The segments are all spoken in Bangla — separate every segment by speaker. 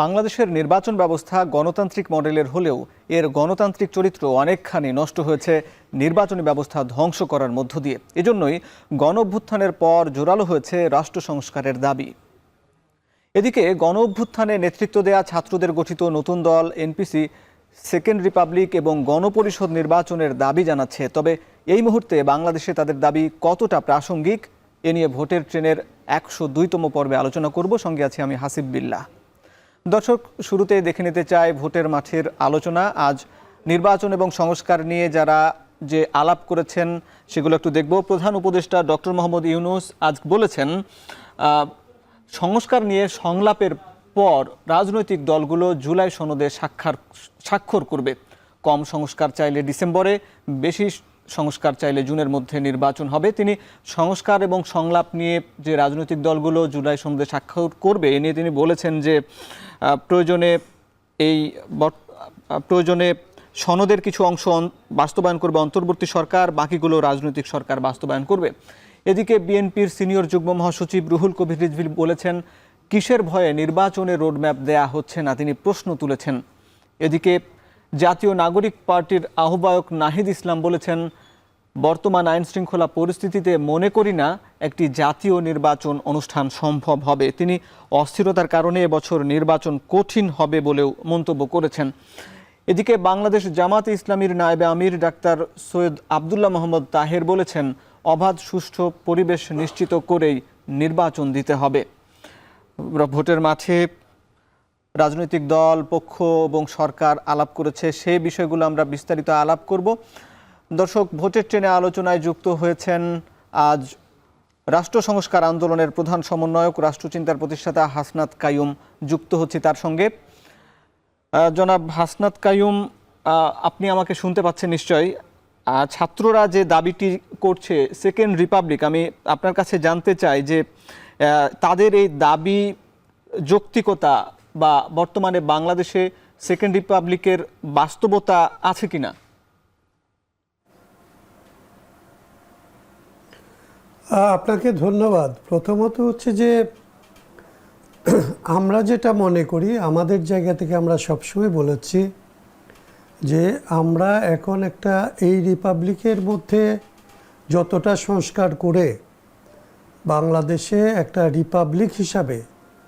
Speaker 1: বাংলাদেশের নির্বাচন ব্যবস্থা গণতান্ত্রিক মডেলের হলেও এর গণতান্ত্রিক চরিত্র অনেকখানি নষ্ট হয়েছে নির্বাচনী ব্যবস্থা ধ্বংস করার মধ্য দিয়ে এজন্যই গণ অভ্যুত্থানের পর জোরালো হয়েছে রাষ্ট্র সংস্কারের দাবি এদিকে গণ অভ্যুত্থানে নেতৃত্ব দেয়া ছাত্রদের গঠিত নতুন দল এনপিসি সেকেন্ড রিপাবলিক এবং গণপরিষদ নির্বাচনের দাবি জানাচ্ছে তবে এই মুহূর্তে বাংলাদেশে তাদের দাবি কতটা প্রাসঙ্গিক এ নিয়ে ভোটের ট্রেনের একশো দুইতম পর্বে আলোচনা করব সঙ্গে আছি আমি হাসিব বিল্লাহ দর্শক শুরুতে দেখে নিতে চাই ভোটের মাঠের আলোচনা আজ নির্বাচন এবং সংস্কার নিয়ে যারা যে আলাপ করেছেন সেগুলো একটু দেখব প্রধান উপদেষ্টা ডক্টর মোহাম্মদ ইউনুস আজ বলেছেন সংস্কার নিয়ে সংলাপের পর রাজনৈতিক দলগুলো জুলাই সনদে স্বাক্ষর স্বাক্ষর করবে কম সংস্কার চাইলে ডিসেম্বরে বেশি সংস্কার চাইলে জুনের মধ্যে নির্বাচন হবে তিনি সংস্কার এবং সংলাপ নিয়ে যে রাজনৈতিক দলগুলো জুলাই সন্ধ্যে স্বাক্ষর করবে এ নিয়ে তিনি বলেছেন যে প্রয়োজনে এই প্রয়োজনে সনদের কিছু অংশ বাস্তবায়ন করবে অন্তর্বর্তী সরকার বাকিগুলো রাজনৈতিক সরকার বাস্তবায়ন করবে এদিকে বিএনপির সিনিয়র যুগ্ম মহাসচিব রুহুল কবির রিজভি বলেছেন কিসের ভয়ে নির্বাচনে রোডম্যাপ দেয়া হচ্ছে না তিনি প্রশ্ন তুলেছেন এদিকে জাতীয় নাগরিক পার্টির আহ্বায়ক নাহিদ ইসলাম বলেছেন বর্তমান আইন শৃঙ্খলা পরিস্থিতিতে মনে করি না একটি জাতীয় নির্বাচন অনুষ্ঠান সম্ভব হবে তিনি অস্থিরতার কারণে এবছর নির্বাচন কঠিন হবে বলেও মন্তব্য করেছেন এদিকে বাংলাদেশ জামাতে ইসলামীর নায়েবে আমির ডাক্তার সৈয়দ আবদুল্লাহ মোহাম্মদ তাহের বলেছেন অবাধ সুষ্ঠু পরিবেশ নিশ্চিত করেই নির্বাচন দিতে হবে ভোটের মাঠে রাজনৈতিক দল পক্ষ এবং সরকার আলাপ করেছে সেই বিষয়গুলো আমরা বিস্তারিত আলাপ করব দর্শক ভোটের ট্রেনে আলোচনায় যুক্ত হয়েছেন আজ রাষ্ট্র সংস্কার আন্দোলনের প্রধান সমন্বয়ক রাষ্ট্রচিন্তার প্রতিষ্ঠাতা হাসনাত কায়ুম যুক্ত হচ্ছে তার সঙ্গে জনাব হাসনাত কায়ুম আপনি আমাকে শুনতে পাচ্ছেন নিশ্চয়ই ছাত্ররা যে দাবিটি করছে সেকেন্ড রিপাবলিক আমি আপনার কাছে জানতে চাই যে তাদের এই দাবি যৌক্তিকতা বা বর্তমানে বাংলাদেশে সেকেন্ড রিপাবলিকের বাস্তবতা আছে কি না
Speaker 2: আপনাকে ধন্যবাদ প্রথমত হচ্ছে যে আমরা যেটা মনে করি আমাদের জায়গা থেকে আমরা সবসময় বলেছি যে আমরা এখন একটা এই রিপাবলিকের মধ্যে যতটা সংস্কার করে বাংলাদেশে একটা রিপাবলিক হিসাবে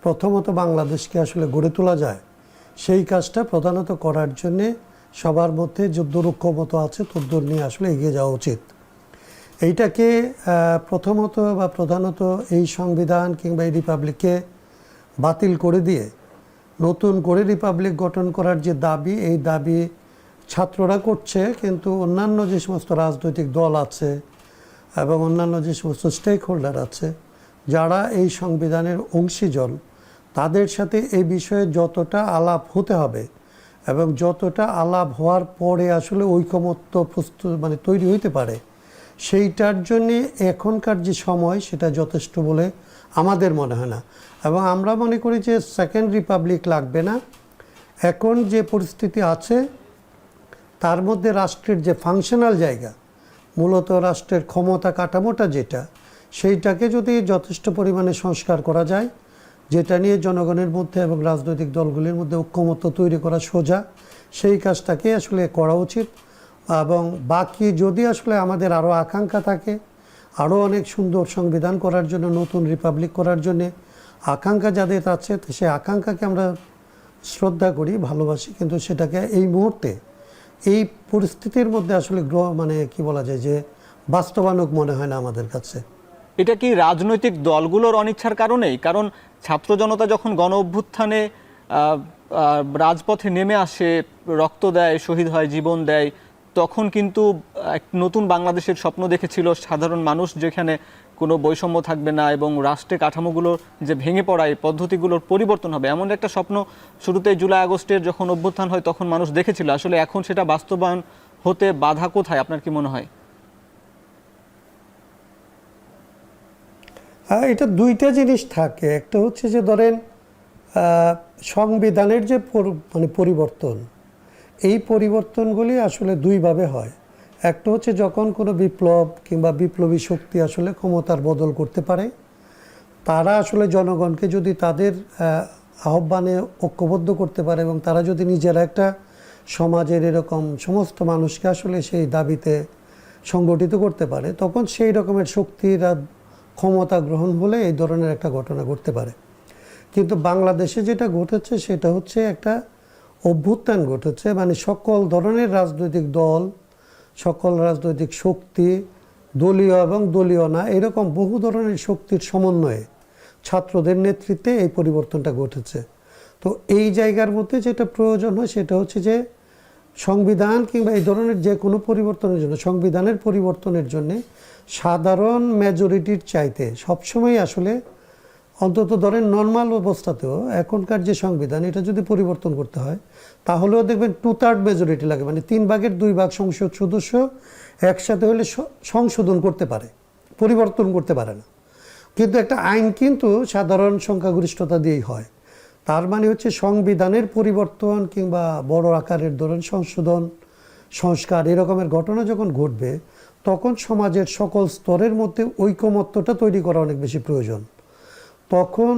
Speaker 2: প্রথমত বাংলাদেশকে আসলে গড়ে তোলা যায় সেই কাজটা প্রধানত করার জন্যে সবার মধ্যে যদ্দূর মতো আছে তদ্দূর নিয়ে আসলে এগিয়ে যাওয়া উচিত এইটাকে প্রথমত বা প্রধানত এই সংবিধান কিংবা এই রিপাবলিককে বাতিল করে দিয়ে নতুন করে রিপাবলিক গঠন করার যে দাবি এই দাবি ছাত্ররা করছে কিন্তু অন্যান্য যে সমস্ত রাজনৈতিক দল আছে এবং অন্যান্য যে সমস্ত স্টেক হোল্ডার আছে যারা এই সংবিধানের অংশীজন তাদের সাথে এই বিষয়ে যতটা আলাপ হতে হবে এবং যতটা আলাপ হওয়ার পরে আসলে ঐকমত্য প্রস্তুত মানে তৈরি হইতে পারে সেইটার জন্যে এখনকার যে সময় সেটা যথেষ্ট বলে আমাদের মনে হয় না এবং আমরা মনে করি যে সেকেন্ড রিপাবলিক লাগবে না এখন যে পরিস্থিতি আছে তার মধ্যে রাষ্ট্রের যে ফাংশনাল জায়গা মূলত রাষ্ট্রের ক্ষমতা কাঠামোটা যেটা সেইটাকে যদি যথেষ্ট পরিমাণে সংস্কার করা যায় যেটা নিয়ে জনগণের মধ্যে এবং রাজনৈতিক দলগুলির মধ্যে ঐক্যমত্য তৈরি করা সোজা সেই কাজটাকে আসলে করা উচিত এবং বাকি যদি আসলে আমাদের আরও আকাঙ্ক্ষা থাকে আরও অনেক সুন্দর সংবিধান করার জন্য নতুন রিপাবলিক করার জন্যে আকাঙ্ক্ষা যাদের আছে সেই আকাঙ্ক্ষাকে আমরা শ্রদ্ধা করি ভালোবাসি কিন্তু সেটাকে এই মুহূর্তে এই পরিস্থিতির মধ্যে আসলে গ্রহ মানে কি বলা যায় যে বাস্তবানক মনে হয় না আমাদের কাছে
Speaker 1: এটা কি রাজনৈতিক দলগুলোর অনিচ্ছার কারণেই কারণ ছাত্র জনতা যখন গণ অভ্যুত্থানে রাজপথে নেমে আসে রক্ত দেয় শহীদ হয় জীবন দেয় তখন কিন্তু এক নতুন বাংলাদেশের স্বপ্ন দেখেছিল সাধারণ মানুষ যেখানে কোনো বৈষম্য থাকবে না এবং রাষ্ট্রে কাঠামোগুলো যে ভেঙে পড়া এই পদ্ধতিগুলোর পরিবর্তন হবে এমন একটা স্বপ্ন শুরুতে জুলাই আগস্টের যখন অভ্যুত্থান হয় তখন মানুষ দেখেছিল আসলে এখন সেটা বাস্তবায়ন হতে বাধা কোথায় আপনার কি মনে হয়
Speaker 2: এটা দুইটা জিনিস থাকে একটা হচ্ছে যে ধরেন সংবিধানের যে মানে পরিবর্তন এই পরিবর্তনগুলি আসলে দুইভাবে হয় একটা হচ্ছে যখন কোনো বিপ্লব কিংবা বিপ্লবী শক্তি আসলে ক্ষমতার বদল করতে পারে তারা আসলে জনগণকে যদি তাদের আহ্বানে ঐক্যবদ্ধ করতে পারে এবং তারা যদি নিজেরা একটা সমাজের এরকম সমস্ত মানুষকে আসলে সেই দাবিতে সংগঠিত করতে পারে তখন সেই রকমের শক্তিরা ক্ষমতা গ্রহণ হলে এই ধরনের একটা ঘটনা ঘটতে পারে কিন্তু বাংলাদেশে যেটা ঘটেছে সেটা হচ্ছে একটা অভ্যুত্থান ঘটেছে মানে সকল ধরনের রাজনৈতিক দল সকল রাজনৈতিক শক্তি দলীয় এবং দলীয় না এরকম বহু ধরনের শক্তির সমন্বয়ে ছাত্রদের নেতৃত্বে এই পরিবর্তনটা ঘটেছে তো এই জায়গার মধ্যে যেটা প্রয়োজন হয় সেটা হচ্ছে যে সংবিধান কিংবা এই ধরনের যে কোনো পরিবর্তনের জন্য সংবিধানের পরিবর্তনের জন্যে সাধারণ মেজরিটির চাইতে সবসময় আসলে অন্তত ধরেন নর্মাল অবস্থাতেও এখনকার যে সংবিধান এটা যদি পরিবর্তন করতে হয় তাহলেও দেখবেন টু থার্ড মেজরিটি লাগে মানে তিন ভাগের দুই ভাগ সংসদ সদস্য একসাথে হলে সংশোধন করতে পারে পরিবর্তন করতে পারে না কিন্তু একটা আইন কিন্তু সাধারণ সংখ্যাগরিষ্ঠতা দিয়েই হয় তার মানে হচ্ছে সংবিধানের পরিবর্তন কিংবা বড় আকারের ধরুন সংশোধন সংস্কার এরকমের ঘটনা যখন ঘটবে তখন সমাজের সকল স্তরের মধ্যে ঐকমত্যটা তৈরি করা অনেক বেশি প্রয়োজন তখন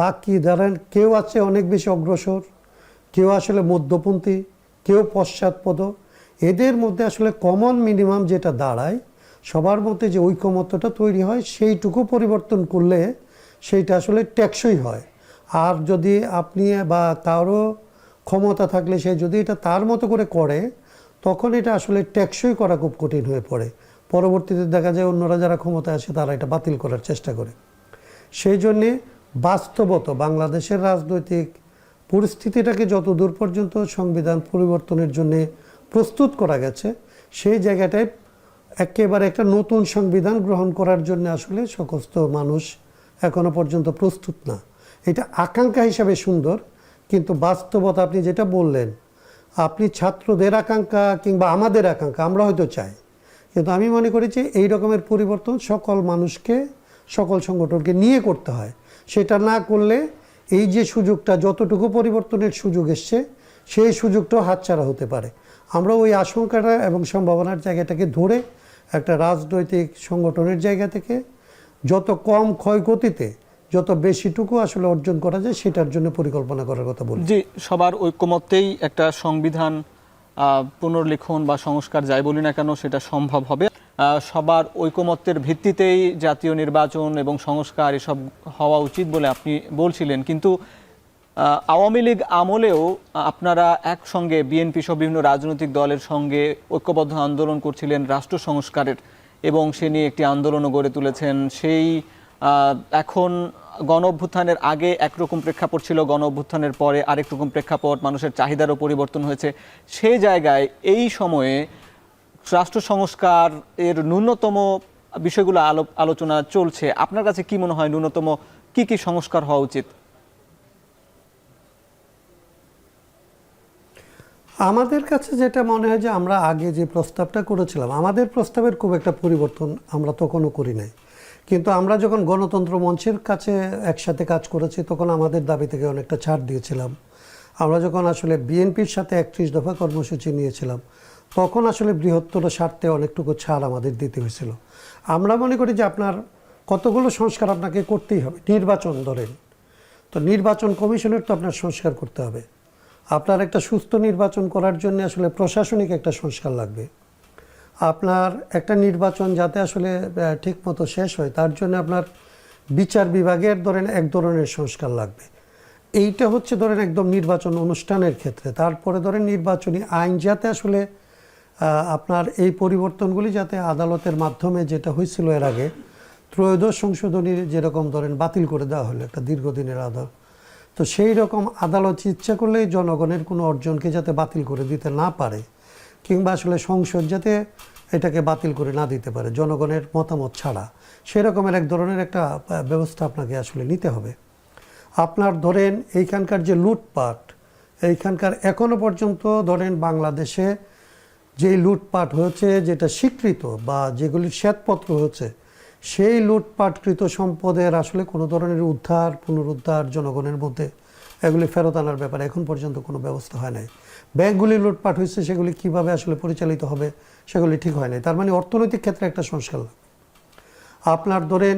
Speaker 2: বাকি ধরেন কেউ আছে অনেক বেশি অগ্রসর কেউ আসলে মধ্যপন্থী কেউ পশ্চাৎপদ এদের মধ্যে আসলে কমন মিনিমাম যেটা দাঁড়ায় সবার মধ্যে যে ঐকমত্যটা তৈরি হয় সেইটুকু পরিবর্তন করলে সেইটা আসলে টেকসই হয় আর যদি আপনি বা তারও ক্ষমতা থাকলে সে যদি এটা তার মতো করে করে তখন এটা আসলে ট্যাক্সই করা খুব কঠিন হয়ে পড়ে পরবর্তীতে দেখা যায় অন্যরা যারা ক্ষমতায় আসে তারা এটা বাতিল করার চেষ্টা করে সেই জন্যে বাস্তবত বাংলাদেশের রাজনৈতিক পরিস্থিতিটাকে যত দূর পর্যন্ত সংবিধান পরিবর্তনের জন্য প্রস্তুত করা গেছে সেই জায়গাটায় একেবারে একটা নতুন সংবিধান গ্রহণ করার জন্য আসলে সকস্ত মানুষ এখনো পর্যন্ত প্রস্তুত না এটা আকাঙ্ক্ষা হিসাবে সুন্দর কিন্তু বাস্তবতা আপনি যেটা বললেন আপনি ছাত্রদের আকাঙ্ক্ষা কিংবা আমাদের আকাঙ্ক্ষা আমরা হয়তো চাই কিন্তু আমি মনে করি যে এই রকমের পরিবর্তন সকল মানুষকে সকল সংগঠনকে নিয়ে করতে হয় সেটা না করলে এই যে সুযোগটা যতটুকু পরিবর্তনের সুযোগ এসছে সেই সুযোগটাও হাতছাড়া হতে পারে আমরা ওই আশঙ্কাটা এবং সম্ভাবনার জায়গাটাকে ধরে একটা রাজনৈতিক সংগঠনের জায়গা থেকে যত কম ক্ষয়ক্ষতিতে যত বেশিটুকু আসলে অর্জন করা যায় সেটার জন্য পরিকল্পনা করার কথা বলি
Speaker 1: জি সবার ঐক্যমতেই একটা সংবিধান পুনর্লিখন বা সংস্কার যাই বলি না কেন সেটা সম্ভব হবে সবার ঐকমত্যের ভিত্তিতেই জাতীয় নির্বাচন এবং সংস্কার এসব হওয়া উচিত বলে আপনি বলছিলেন কিন্তু আওয়ামী লীগ আমলেও আপনারা একসঙ্গে বিএনপি সহ বিভিন্ন রাজনৈতিক দলের সঙ্গে ঐক্যবদ্ধ আন্দোলন করছিলেন রাষ্ট্র সংস্কারের এবং সে নিয়ে একটি আন্দোলনও গড়ে তুলেছেন সেই এখন গণ অভ্যুত্থানের আগে একরকম প্রেক্ষাপট ছিল গণ অভ্যুত্থানের পরে আরেক রকম প্রেক্ষাপট মানুষের চাহিদারও পরিবর্তন হয়েছে সেই জায়গায় এই সময়ে রাষ্ট্র সংস্কার এর ন্যূনতম বিষয়গুলো আলো আলোচনা চলছে আপনার কাছে কি মনে হয় ন্যূনতম কি কি সংস্কার হওয়া উচিত
Speaker 2: আমাদের কাছে যেটা মনে হয় যে আমরা আগে যে প্রস্তাবটা করেছিলাম আমাদের প্রস্তাবের খুব একটা পরিবর্তন আমরা তখনও করি নাই কিন্তু আমরা যখন গণতন্ত্র মঞ্চের কাছে একসাথে কাজ করেছি তখন আমাদের দাবি থেকে অনেকটা ছাড় দিয়েছিলাম আমরা যখন আসলে বিএনপির সাথে একত্রিশ দফা কর্মসূচি নিয়েছিলাম তখন আসলে বৃহত্তর স্বার্থে অনেকটুকু ছাড় আমাদের দিতে হয়েছিল আমরা মনে করি যে আপনার কতগুলো সংস্কার আপনাকে করতেই হবে নির্বাচন ধরেন তো নির্বাচন কমিশনের তো আপনার সংস্কার করতে হবে আপনার একটা সুস্থ নির্বাচন করার জন্য আসলে প্রশাসনিক একটা সংস্কার লাগবে আপনার একটা নির্বাচন যাতে আসলে ঠিকমতো শেষ হয় তার জন্য আপনার বিচার বিভাগের ধরেন এক ধরনের সংস্কার লাগবে এইটা হচ্ছে ধরেন একদম নির্বাচন অনুষ্ঠানের ক্ষেত্রে তারপরে ধরেন নির্বাচনী আইন যাতে আসলে আপনার এই পরিবর্তনগুলি যাতে আদালতের মাধ্যমে যেটা হয়েছিল এর আগে ত্রয়োদশ সংশোধনী যেরকম ধরেন বাতিল করে দেওয়া হলো একটা দীর্ঘদিনের আদর তো সেই রকম আদালত ইচ্ছা করলেই জনগণের কোনো অর্জনকে যাতে বাতিল করে দিতে না পারে কিংবা আসলে সংসদ যাতে এটাকে বাতিল করে না দিতে পারে জনগণের মতামত ছাড়া সেরকমের এক ধরনের একটা ব্যবস্থা আপনাকে আসলে নিতে হবে আপনার ধরেন এইখানকার যে লুটপাট এইখানকার এখনও পর্যন্ত ধরেন বাংলাদেশে যেই লুটপাট হয়েছে যেটা স্বীকৃত বা যেগুলি শ্বেতপত্র হয়েছে সেই লুটপাটকৃত সম্পদের আসলে কোনো ধরনের উদ্ধার পুনরুদ্ধার জনগণের মধ্যে এগুলি ফেরত আনার ব্যাপারে এখন পর্যন্ত কোনো ব্যবস্থা হয় নাই ব্যাংকগুলি লুটপাট হয়েছে সেগুলি কিভাবে আসলে পরিচালিত হবে সেগুলি ঠিক হয় নাই তার মানে অর্থনৈতিক ক্ষেত্রে একটা সংস্কার আপনার ধরেন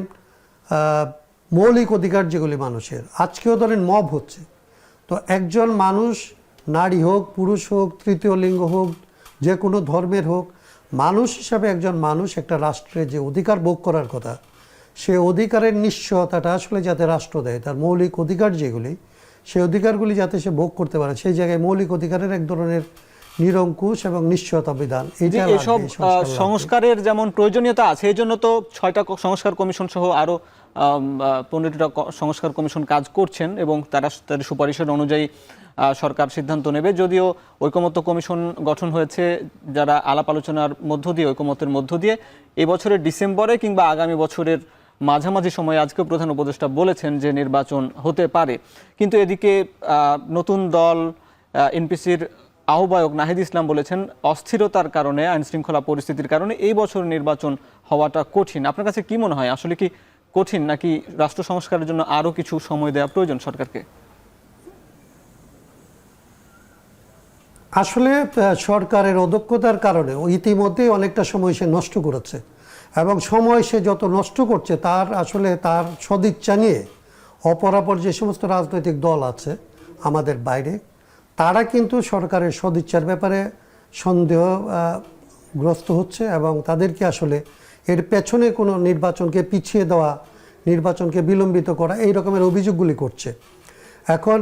Speaker 2: মৌলিক অধিকার যেগুলি মানুষের আজকেও ধরেন মব হচ্ছে তো একজন মানুষ নারী হোক পুরুষ হোক তৃতীয় লিঙ্গ হোক যে কোনো ধর্মের হোক মানুষ হিসাবে একজন মানুষ একটা রাষ্ট্রে যে অধিকার ভোগ করার কথা সে অধিকারের নিশ্চয়তাটা আসলে যাতে রাষ্ট্র দেয় তার মৌলিক অধিকার যেগুলি সেই অধিকারগুলি যাতে সে ভোগ করতে পারে সেই জায়গায় মৌলিক অধিকারের এক ধরনের নিরঙ্কুশ এবং নিশ্চয়তা বিধান এইসব
Speaker 1: সংস্কারের যেমন প্রয়োজনীয়তা আছে এই জন্য তো ছয়টা সংস্কার কমিশন সহ আরও পনেরোটা সংস্কার কমিশন কাজ করছেন এবং তারা তাদের সুপারিশের অনুযায়ী সরকার সিদ্ধান্ত নেবে যদিও ঐকমত্য কমিশন গঠন হয়েছে যারা আলাপ আলোচনার মধ্য দিয়ে ঐকমত্যের মধ্য দিয়ে এবছরের ডিসেম্বরে কিংবা আগামী বছরের মাঝামাঝি সময়ে আজকে প্রধান উপদেষ্টা বলেছেন যে নির্বাচন হতে পারে কিন্তু এদিকে নতুন দল এনপিসির আহ্বায়ক নাহিদ ইসলাম বলেছেন অস্থিরতার কারণে আইন শৃঙ্খলা পরিস্থিতির কারণে এই বছর নির্বাচন হওয়াটা কঠিন আপনার কাছে কি মনে হয় আসলে কি কঠিন নাকি রাষ্ট্র সংস্কারের জন্য আরও কিছু সময় দেওয়া প্রয়োজন সরকারকে
Speaker 2: আসলে সরকারের অদক্ষতার কারণে ইতিমধ্যেই অনেকটা সময় সে নষ্ট করেছে এবং সময় সে যত নষ্ট করছে তার আসলে তার সদিচ্ছা নিয়ে অপরাপর যে সমস্ত রাজনৈতিক দল আছে আমাদের বাইরে তারা কিন্তু সরকারের সদিচ্ছার ব্যাপারে সন্দেহ গ্রস্ত হচ্ছে এবং তাদেরকে আসলে এর পেছনে কোনো নির্বাচনকে পিছিয়ে দেওয়া নির্বাচনকে বিলম্বিত করা এই রকমের অভিযোগগুলি করছে এখন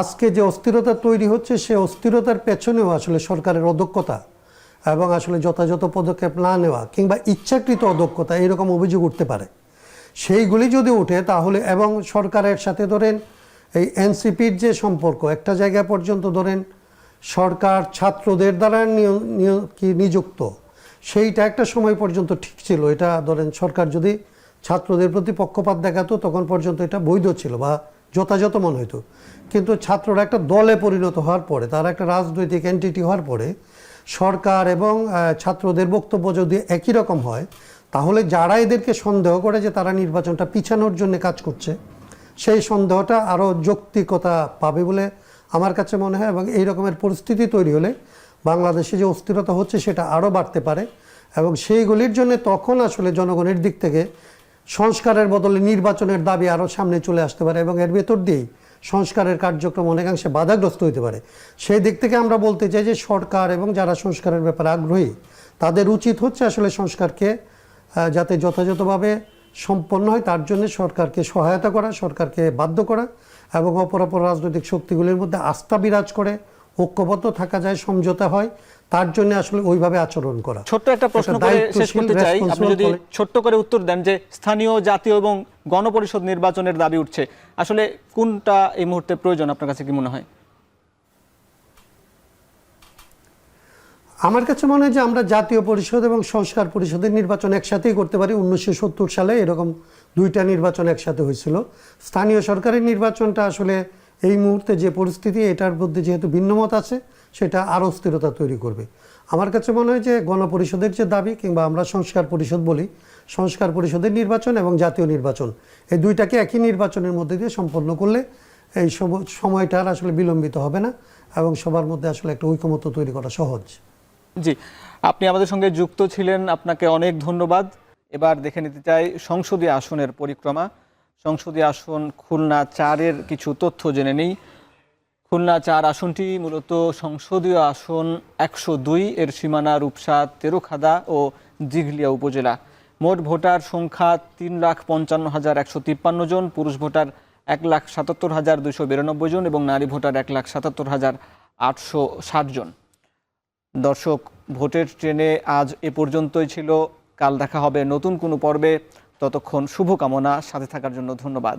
Speaker 2: আজকে যে অস্থিরতা তৈরি হচ্ছে সে অস্থিরতার পেছনেও আসলে সরকারের অদক্ষতা এবং আসলে যথাযথ পদক্ষেপ না নেওয়া কিংবা ইচ্ছাকৃত অদক্ষতা এরকম অভিযোগ উঠতে পারে সেইগুলি যদি উঠে তাহলে এবং সরকারের সাথে ধরেন এই এনসিপির যে সম্পর্ক একটা জায়গা পর্যন্ত ধরেন সরকার ছাত্রদের দ্বারা কি নিযুক্ত সেইটা একটা সময় পর্যন্ত ঠিক ছিল এটা ধরেন সরকার যদি ছাত্রদের প্রতি পক্ষপাত দেখাতো তখন পর্যন্ত এটা বৈধ ছিল বা যথাযথ মনে হতো কিন্তু ছাত্ররা একটা দলে পরিণত হওয়ার পরে তারা একটা রাজনৈতিক এন্টিটি হওয়ার পরে সরকার এবং ছাত্রদের বক্তব্য যদি একই রকম হয় তাহলে যারা এদেরকে সন্দেহ করে যে তারা নির্বাচনটা পিছানোর জন্য কাজ করছে সেই সন্দেহটা আরও যৌক্তিকতা পাবে বলে আমার কাছে মনে হয় এবং এই রকমের পরিস্থিতি তৈরি হলে বাংলাদেশে যে অস্থিরতা হচ্ছে সেটা আরও বাড়তে পারে এবং সেইগুলির জন্য তখন আসলে জনগণের দিক থেকে সংস্কারের বদলে নির্বাচনের দাবি আরও সামনে চলে আসতে পারে এবং এর ভেতর দিয়েই সংস্কারের কার্যক্রম অনেকাংশে বাধাগ্রস্ত হতে পারে সেই দিক থেকে আমরা বলতে চাই যে সরকার এবং যারা সংস্কারের ব্যাপারে আগ্রহী তাদের উচিত হচ্ছে আসলে সংস্কারকে যাতে যথাযথভাবে সম্পন্ন হয় তার জন্য সরকারকে সহায়তা করা সরকারকে বাধ্য করা এবং অপরাপর রাজনৈতিক শক্তিগুলির মধ্যে আস্থা বিরাজ করে ঐক্যবদ্ধ থাকা যায় সমঝোতা হয় তার জন্য আসলে ওইভাবে আচরণ করা
Speaker 1: ছোট্ট একটা প্রশ্ন করে শেষ করতে চাই আপনি যদি ছোট্ট করে উত্তর দেন যে স্থানীয় জাতীয় এবং গণপরিষদ নির্বাচনের দাবি উঠছে আসলে কোনটা এই মুহূর্তে প্রয়োজন আপনার কাছে কি মনে হয়
Speaker 2: আমার কাছে মনে হয় যে আমরা জাতীয় পরিষদ এবং সংস্কার পরিষদের নির্বাচন একসাথেই করতে পারি উনিশশো সালে এরকম দুইটা নির্বাচন একসাথে হয়েছিল স্থানীয় সরকারের নির্বাচনটা আসলে এই মুহূর্তে যে পরিস্থিতি এটার মধ্যে যেহেতু ভিন্নমত আছে সেটা আরও স্থিরতা তৈরি করবে আমার কাছে মনে হয় যে গণপরিষদের যে দাবি কিংবা আমরা সংস্কার পরিষদ বলি সংস্কার পরিষদের নির্বাচন এবং জাতীয় নির্বাচন এই দুইটাকে একই নির্বাচনের মধ্যে দিয়ে সম্পন্ন করলে এই সময়টা আর আসলে বিলম্বিত হবে না এবং সবার মধ্যে আসলে একটা ঐকমত্য তৈরি করা সহজ
Speaker 1: জি আপনি আমাদের সঙ্গে যুক্ত ছিলেন আপনাকে অনেক ধন্যবাদ এবার দেখে নিতে চাই সংসদীয় আসনের পরিক্রমা সংসদীয় আসন খুলনা চারের কিছু তথ্য জেনে নেই খুলনা চার আসনটি মূলত সংসদীয় আসন একশো দুই এর সীমানা রূপসা তেরোখাদা ও জিঘলিয়া উপজেলা মোট ভোটার সংখ্যা তিন লাখ পঞ্চান্ন হাজার একশো তিপ্পান্ন জন পুরুষ ভোটার এক লাখ সাতাত্তর হাজার দুশো বিরানব্বই জন এবং নারী ভোটার এক লাখ সাতাত্তর হাজার আটশো ষাট জন দর্শক ভোটের ট্রেনে আজ এ পর্যন্তই ছিল কাল দেখা হবে নতুন কোনো পর্বে ততক্ষণ শুভকামনা সাথে থাকার জন্য ধন্যবাদ